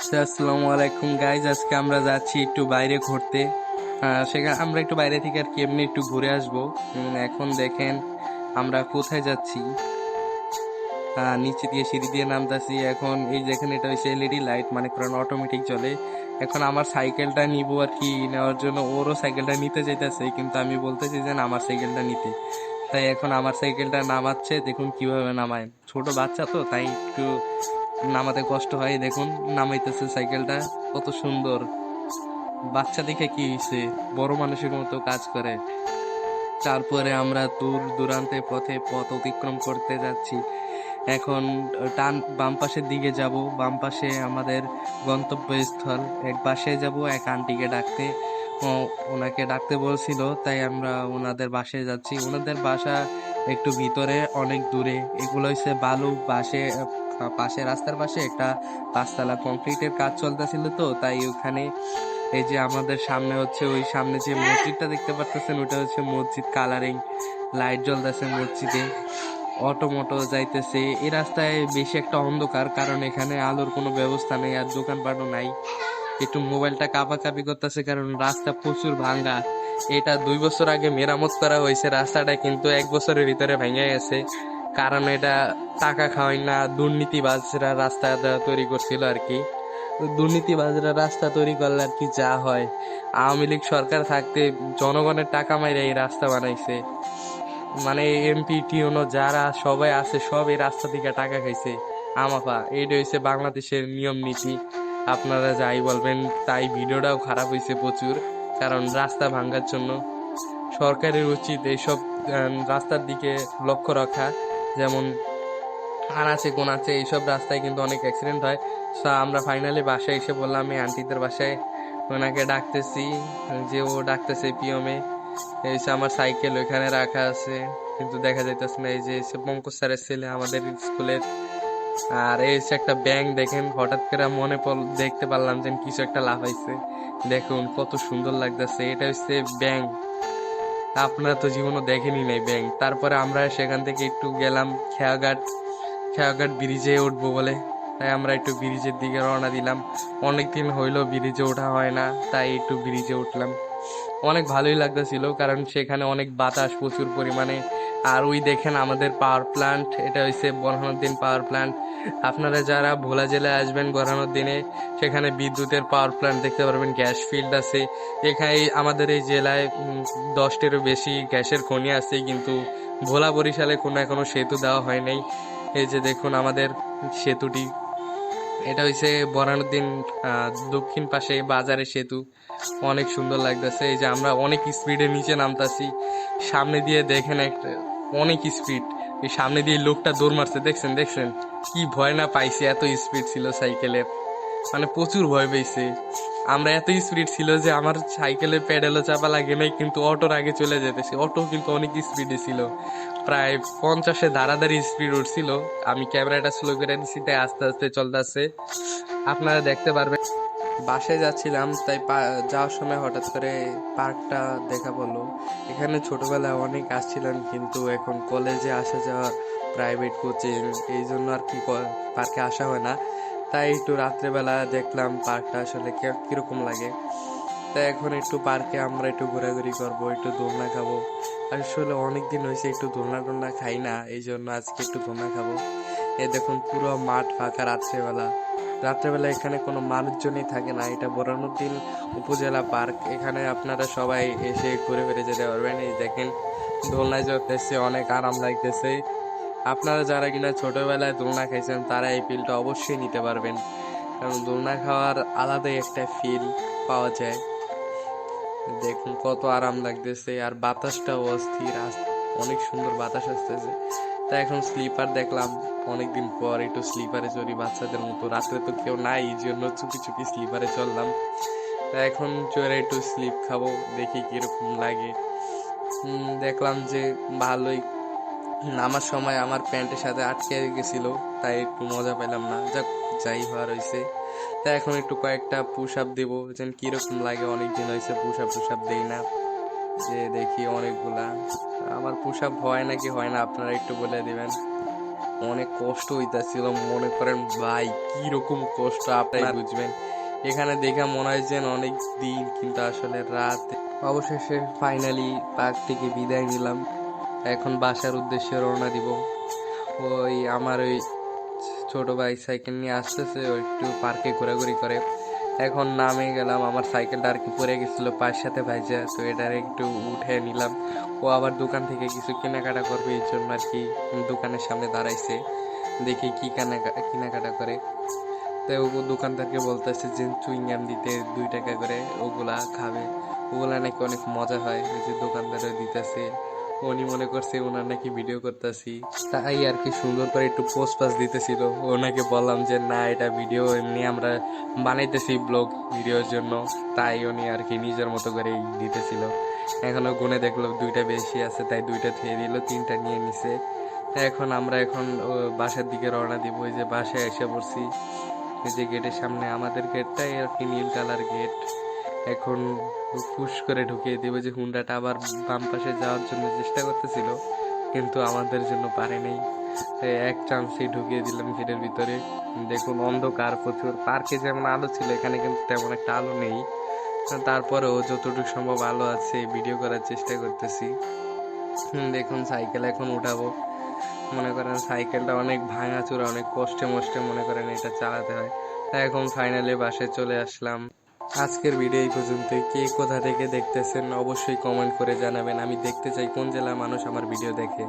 আসসালামু আলাইকুম গাইজ আজকে আমরা যাচ্ছি একটু বাইরে ঘুরতে। সেখানে আমরা একটু বাইরে থেকে আর কি এমনি একটু ঘুরে আসব। এখন দেখেন আমরা কোথায় যাচ্ছি। নিচে দিয়ে সিঁড়ি দিয়ে নামতাছি। এখন এই যেখানে এটা হচ্ছে এলইডি লাইট মানে করেন অটোমেটিক চলে এখন আমার সাইকেলটা নিবো আর কি, নেওয়ার জন্য ওরও সাইকেলটা নিতে চাইতেছে, কিন্তু আমি বলতেছি যে আমার সাইকেলটা নিতে। তাই এখন আমার সাইকেলটা নামাচ্ছে, দেখুন কীভাবে নামায়। ছোট বাচ্চা তো, তাই একটু নামাতে কষ্ট হয় দেখুন নামাইতেছে সাইকেলটা কত সুন্দর। বাচ্চা দেখে কি হয়েছে বড় মানুষের মতো কাজ করে। তারপরে আমরা দূর দূরান্তে পথে পথ অতিক্রম করতে যাচ্ছি। এখন টান বাম পাশের দিকে যাব। বাম পাশে আমাদের গন্তব্যস্থল। এক বাসায় যাব এক আন্টিকে ডাকতে। ওনাকে ডাকতে বলছিল তাই আমরা ওনাদের বাসায় যাচ্ছি। ওনাদের বাসা একটু ভিতরে অনেক দূরে। এগুলো হচ্ছে বালু পাশে আহ, পাশে রাস্তার পাশে একটা পাঁচতলা কংক্রিটের কাজ চলতেছিল তো, তাই ওখানে এই যে আমাদের সামনে হচ্ছে ওই সামনে যে মসজিদটা দেখতে পাচ্ছেন ওটা হচ্ছে মসজিদ কালারিং, লাইট জ্বলতেছে মসজিদে, অটো মোটো যাইতেছে। এই রাস্তায় বেশি একটা অন্ধকার, কারণ এখানে আলোর কোনো ব্যবস্থা নেই আর দোকানপাটও নাই। একটু মোবাইলটা কাঁপাকাঁপি করতেছে, কারণ রাস্তা প্রচুর ভাঙ্গা। এটা দুই বছর আগে মেরামত করা হয়েছে, রাস্তাটা কিন্তু এক বছরের ভিতরে ভেঙে গেছে। কারণ এটা টাকা খাওয়াই না, দুর্নীতিবাজরা রাস্তা তৈরি করছিল আর কি। দুর্নীতিবাজরা রাস্তা তৈরি করলে আর কি যা হয়। আওয়ামী লীগ সরকার থাকতে জনগণের টাকা মাইরে এই রাস্তা বানাইছে। মানে এমপি, টিউনো যারা সবাই আছে, সব এই রাস্তা থেকে টাকা খাইছে। আমাপা, এইটা হয়েছে বাংলাদেশের নিয়ম নীতি। আপনারা যাই বলবেন, তাই ভিডিওটাও খারাপ হয়েছে প্রচুর, কারণ রাস্তা ভাঙ্গার জন্য সরকারের উচিত এইসব রাস্তার দিকে লক্ষ্য রাখা। যেমন আর আছে আনাচে কোনাচে এইসব রাস্তায় কিন্তু অনেক অ্যাক্সিডেন্ট হয়। সো আমরা ফাইনালি বাসায় এসে বললাম আমি আন্টিদের বাসায় ওনাকে ডাকতেছি, যে ও ডাকতেছে পিওমে এই হচ্ছে আমার সাইকেল ওইখানে রাখা আছে। কিন্তু দেখা যাইতেছে না, এই যে পঙ্কজ স্যারের ছেলে আমাদের স্কুলের। আর এই হচ্ছে একটা ব্যাংক দেখেন, হঠাৎ করে মনে পড়ল, দেখতে পারলাম যে কিছু একটা লাফাইছে। দেখুন, কত সুন্দর লাগতেছে। এটা হচ্ছে ব্যাংক আপনারা তো জীবনও দেখেনি নাই ব্যাংক তারপরে আমরা সেখান থেকে একটু গেলাম খেয়াঘাট। খেয়াঘাট ব্রিজে উঠবো বলে। তাই আমরা একটু ব্রিজের দিকে রওনা দিলাম। অনেক দিন হইল ব্রিজে ওঠা হয় না, তাই একটু ব্রিজে উঠলাম। অনেক ভালোই লাগতেছিল, কারণ সেখানে অনেক বাতাস প্রচুর পরিমাণে। আর ওই দেখেন আমাদের পাওয়ার প্ল্যান্ট এটা হচ্ছে দিন পাওয়ার প্ল্যান্ট আপনারা যারা ভোলা জেলায় আসবেন গড়ানোর দিনে, সেখানে বিদ্যুতের পাওয়ার প্ল্যান্ট দেখতে পারবেন গ্যাস ফিল্ড আছে। এখানে আমাদের এই জেলায় দশটিরও বেশি গ্যাসের খনি আছে, কিন্তু ভোলা বরিশালে কোনো এখনও সেতু দেওয়া হয় নাই। এই যে দেখুন আমাদের সেতুটি। এটা হচ্ছে বরানুদ্দিন দক্ষিণ পাশে বাজারের সেতু। অনেক সুন্দর লাগতেছে। এই যে আমরা অনেক স্পিডে নিচে নামতাছি। সামনে দিয়ে দেখেন একটা অনেক স্পিড এই সামনে দিয়ে লোকটা দৌড় মারছে, দেখছেন দেখছেন? কি ভয় না পাইছে, এত স্পিড ছিল সাইকেলের। মানে প্রচুর ভয় পেয়েছে। আমরা এত স্পিড ছিল যে আমার সাইকেলের প্যাডেলও চাপা লাগে নাই, কিন্তু অটোর আগে চলে যেতেছে। অটো কিন্তু অনেক স্পিডে ছিল। প্রায় পঞ্চাশে দাঁড়াদাঁড়ি স্পিড উঠছিল। আমি ক্যামেরাটা স্লো করে দিচ্ছি তাই আস্তে আস্তে চলতেছে। আপনারা দেখতে পারবেন। বাসায় যাচ্ছিলাম, তাই যাওয়ার সময় হঠাৎ করে পার্কটা দেখা পড়ল। এখানে ছোটবেলায় অনেক আসছিলাম, কিন্তু এখন কলেজে আসা যাওয়া প্রাইভেট কোচিং এই জন্য আর কি পার্কে আসা হয় না। তাই একটু রাত্রেবেলা দেখলাম পার্কটা আসলে কীরকম লাগে। তাই এখন একটু পার্কে আমরা একটু ঘোরাঘুরি করব, একটু দোলনা খাব। আসলে অনেক দিন হয়েছে একটু দোলনা টোলনা খাই না, এই জন্য আজকে একটু দোলনা খাব। এই দেখুন পুরো মাঠ ফাঁকা রাত্রেবেলা। রাত্রেবেলা এখানে কোনো মানুষজনই থাকে না। এটা বোরানুদ্দিন উপজেলা পার্ক। এখানে আপনারা সবাই এসে ঘুরে ফিরে যেতে পারবেন। এই দেখেন, দোলনায় চড়তেছে, অনেক আরাম লাগতেছে। আপনারা যারা কিনা ছোটোবেলায় দোলনা খাইছেন, তারা এই ফিলটা অবশ্যই নিতে পারবেন। কারণ দোলনা খাওয়ার আলাদাই একটা ফিল পাওয়া যায়। দেখুন, কত আরাম লাগতেছে। আর বাতাসটাও অস্থির। অনেক সুন্দর বাতাস আসতেছে। তা এখন স্লিপার দেখলাম। অনেকদিন পর একটু স্লিপারে চড়ি বাচ্চাদের মতো। রাত্রে তো কেউ নাই, এই জন্য চুপি চুপি স্লিপারে চললাম। তা এখন চড়ে একটু স্লিপ খাব, দেখি কীরকম লাগে। দেখলাম যে ভালোই নামার সময় আমার প্যান্টের সাথে আটকে গেছিল, তাই একটু মজা পেলাম না। যাক, যাই হওয়ার হয়েছে। তা এখন একটু কয়েকটা পুশ আপ দেবো, যেন কীরকম লাগে। অনেক দিন হয়েছে পুশ আপ পুশ আপ দেই না। যে দেখি অনেকগুলা। আমার পুশ আপ হয় নাকি হয় না আপনারা একটু বলে দিবেন। অনেক কষ্ট হইতাছিল মনে করেন ভাই কি রকম কষ্ট আপনারা বুঝবেন। এখানে দেখা মনে হয় যেন অনেক দিন কিন্তু আসলে রাত অবশেষে ফাইনালি পার্ক থেকে বিদায় নিলাম। এখন বাসার উদ্দেশ্যে রওনা দিব। ওই আমার ওই ছোট ভাই সাইকেল নিয়ে আসতেছে ও একটু পার্কে ঘোরাঘুরি করে। এখন নামে গেলাম, আমার সাইকেলটা আর কি পড়ে গেছিল পায়ের সাথে ভাইজা, তো এটার একটু উঠে নিলাম। ও আবার দোকান থেকে কিছু কেনাকাটা করবে, এই জন্য আর কি দোকানের সামনে দাঁড়াইছে, দেখি কি কেনা কেনাকাটা করে। তো ও দোকানদারকে বলতেছে যে চুইংগাম দিতে দুই টাকা করে ওগুলা খাবে। ওগুলা নাকি অনেক মজা হয় যে দোকানদারও দিতেছে। উনি মনে করছে ওনার নাকি ভিডিও করতেছি। তাই আর কি সুন্দর করে একটু পোস্ট পাস দিতেছিল। ওনাকে বললাম যে, না, এটা ভিডিও এমনি আমরা বানাইতেছি ব্লগ ভিডিওর জন্য। তাই উনি আর কি নিজের মতো করে দিতেছিল। এখনও গুনে দেখল দুইটা বেশি আছে, তাই দুইটা থুয়ে দিল, তিনটা নিয়ে নিছে। এখন আমরা এখন বাসার দিকে রওনা দিব। ওই যে বাসায় এসে পড়ছি। এই যে গেটের সামনে, আমাদের গেটটাই আর কি নীল কালার গেট এখন ফুস করে ঢুকিয়ে দিব যে হুন্ডাটা আবার বাম পাশে যাওয়ার জন্য চেষ্টা করতেছিল, কিন্তু আমাদের জন্য পারে নেই। এক চান্সেই ঢুকিয়ে দিলাম গেটের ভিতরে। দেখুন অন্ধকার প্রচুর। পার্কে যেমন আলো ছিল, এখানে কিন্তু তেমন একটা আলো নেই। তারপরেও যতটুকু সম্ভব আলো আছে ভিডিও করার চেষ্টা করতেছি। দেখুন সাইকেল এখন উঠাবো। মনে করেন সাইকেলটা অনেক ভাঙাচোরা, অনেক কষ্টে মষ্টে মনে করেন এটা চালাতে হয়। তাই এখন ফাইনালি বাসে চলে আসলাম। আজকের ভিডিও এই পর্যন্ত কে কোথা থেকে দেখতেছেন অবশ্যই কমেন্ট করে জানাবেন। আমি দেখতে চাই কোন জেলার মানুষ আমার ভিডিও দেখে।